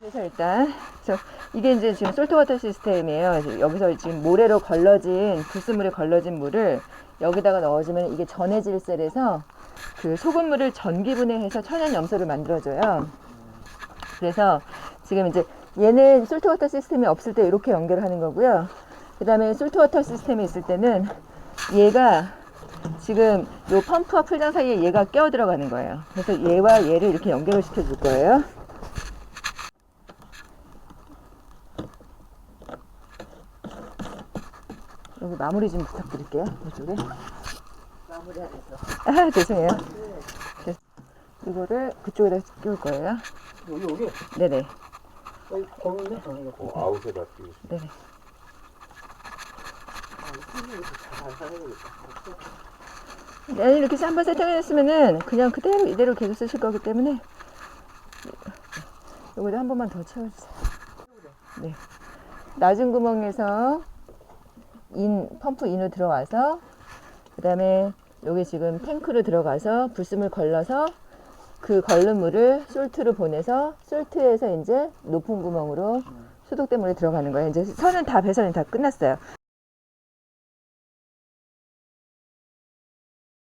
그래서 일단 저 이게 이제 지금 솔트워터 시스템이에요. 여기서 지금 모래로 걸러진 불순물에 걸러진 물을 여기다가 넣어주면 이게 전해질 셀에서 그 소금물을 전기분해해서 천연 염소를 만들어줘요. 그래서 지금 이제 얘는 솔트워터 시스템이 없을 때 이렇게 연결을 하는 거고요. 그 다음에 솔트워터 시스템이 있을 때는 얘가 지금 요 펌프와 풀장 사이에 얘가 껴 들어가는 거예요. 그래서 얘와 얘를 이렇게 연결을 시켜 줄 거예요. 여기 마무리 좀 부탁드릴게요. 이쪽에. 마무리하면서. 아, 죄송해요. 됐- 이거를 그쪽에다 끼울 거예요. 여기, 여기. 네네. 여기? 어, 이거. 어, 아웃에다 끼고 싶어. 네네. 네, 이렇게 해서 한번 세팅해놨으면은 그냥 그대로 이대로 계속 쓰실 거기 때문에 이거도 한 번만 더 채워주세요. 네. 낮은 구멍에서 인 펌프 인으로 들어와서 그 다음에 여기 지금 탱크로 들어가서 불순물 걸러서 그 걸른 물을 솔트로 보내서 솔트에서 이제 높은 구멍으로 소독된 물이 들어가는 거예요. 이제 선은 다 배선이 다 끝났어요.